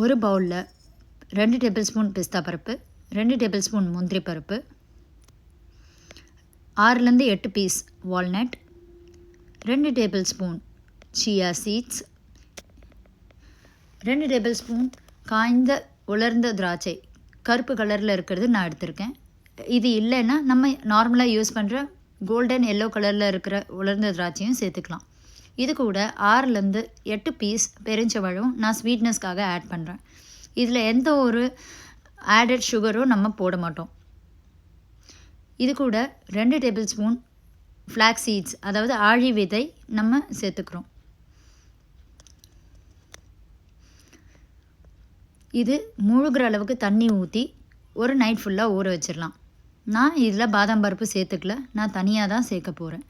ஒரு பவுலில் ரெண்டு டேபிள் ஸ்பூன் பிஸ்தா பருப்பு ரெண்டு டேபிள் ஸ்பூன் முந்திரி பருப்பு ஆறுலேருந்து எட்டு பீஸ் வால்நட் ரெண்டு டேபிள் ஸ்பூன் சியா சீட்ஸ் ரெண்டு டேபிள் ஸ்பூன் காய்ந்த உலர்ந்த திராட்சை. கருப்பு கலரில் இருக்கிறது நான் எடுத்திருக்கேன். இது இல்லைன்னா நம்ம நார்மலாக யூஸ் பண்ணுற கோல்டன் எல்லோ கலரில் இருக்கிற உலர்ந்த திராட்சையும் சேர்த்துக்கலாம். இது கூட ஆறுலேருந்து எட்டு பீஸ் பெருஞ்சவழும் நான் ஸ்வீட்னஸ்க்காக ஆட் பண்ணுறேன் இதில் எந்த ஒரு ஆடட் சுகரும் நம்ம போட மாட்டோம். இது கூட ரெண்டு டேபிள் ஸ்பூன் ஃப்ளாக் சீட்ஸ் அதாவது ஆழி விதை நம்ம சேர்த்துக்கிறோம். இது முழுகிற அளவுக்கு தண்ணி ஊற்றி ஒரு நைட் ஃபுல்லாக ஊற வச்சிடலாம். நான் இதில் பாதாம் பருப்பு சேர்த்துக்கல நான் தனியாக தான் சேர்க்க போகிறேன்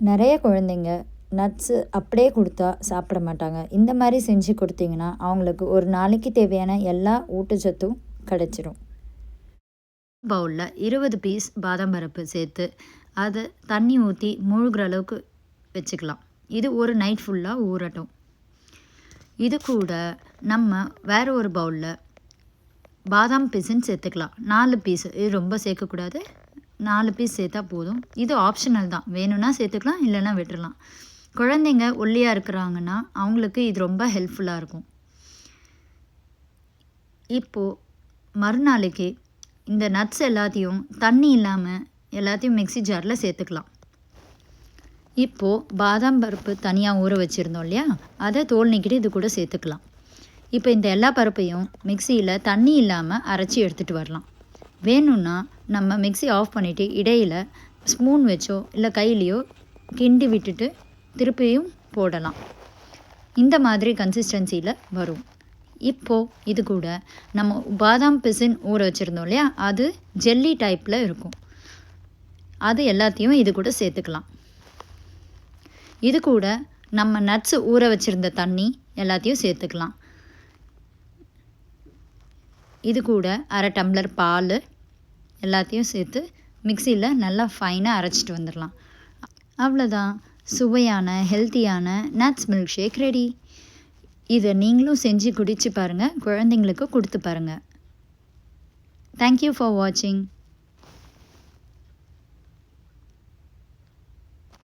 நிறைய குழந்தைங்க நட்ஸு அப்படியே கொடுத்தா சாப்பிட மாட்டாங்க. இந்த மாதிரி செஞ்சு கொடுத்தீங்கன்னா அவங்களுக்கு ஒரு நாளைக்கு தேவையான எல்லா ஊட்டச்சத்தும் கிடச்சிரும். பவுலில் இருபது பீஸ் பாதாம் பருப்பு சேர்த்து அதை தண்ணி ஊற்றி முழுகிற அளவுக்கு வச்சுக்கலாம். இது ஒரு நைட் ஃபுல்லாக ஊறட்டும். இது கூட நம்ம வேறு ஒரு பவுலில் பாதாம் பீஸுன்னு சேர்த்துக்கலாம். நாலு பீஸ் இது ரொம்ப சேர்க்கக்கூடாது. நாலு பீஸ் சேர்த்தா போதும். இது ஆப்ஷனல் தான். வேணும்னா சேர்த்துக்கலாம் இல்லைன்னா விட்டுடலாம் குழந்தைங்க ஒல்லியாக இருக்கிறாங்கன்னா அவங்களுக்கு இது ரொம்ப ஹெல்ப்ஃபுல்லாக இருக்கும். இப்போது மறுநாளைக்கு இந்த நட்ஸ் எல்லாத்தையும் தண்ணி இல்லாமல் எல்லாத்தையும் மிக்ஸி ஜாரில் சேர்த்துக்கலாம். இப்போது பாதாம் பருப்பு தனியாக ஊற வச்சுருந்தோம் இல்லையா? அதை தோல் நீக்கிட்டு இது கூட சேர்த்துக்கலாம். இப்போ இந்த எல்லா பருப்பையும் மிக்சியில் தண்ணி இல்லாமல் அரைச்சி எடுத்துகிட்டு வரலாம். வேணும்னா நம்ம மிக்சி ஆஃப் பண்ணிவிட்டு இடையில் ஸ்பூன் வச்சோ இல்லை கையிலையோ கிண்டி விட்டுட்டு திருப்பியும் போடலாம். இந்த மாதிரி கன்சிஸ்டன்சியில் வரும். இப்போது இது கூட நம்ம பாதாம் பிசின் ஊற வச்சுருந்தோம் இல்லையா? அது ஜெல்லி டைப்பில் இருக்கும். அது எல்லாத்தையும் இது கூட சேர்த்துக்கலாம். இது கூட நம்ம நட்ஸு ஊற வச்சுருந்த தண்ணி எல்லாத்தையும் சேர்த்துக்கலாம். இது கூட அரை டம்ளர் பால் எல்லாத்தையும் சேர்த்து மிக்சியில் நல்லா ஃபைனாக அரைச்சிட்டு வந்துடலாம். அவ்வளோதான் சுவையான ஹெல்த்தியான நட்ஸ் மில்க் ஷேக் ரெடி இதை நீங்களும் செஞ்சு குடிச்சு பாருங்கள் குழந்தைங்களுக்கு கொடுத்து பாருங்கள் தேங்க்யூ ஃபார் வாட்சிங்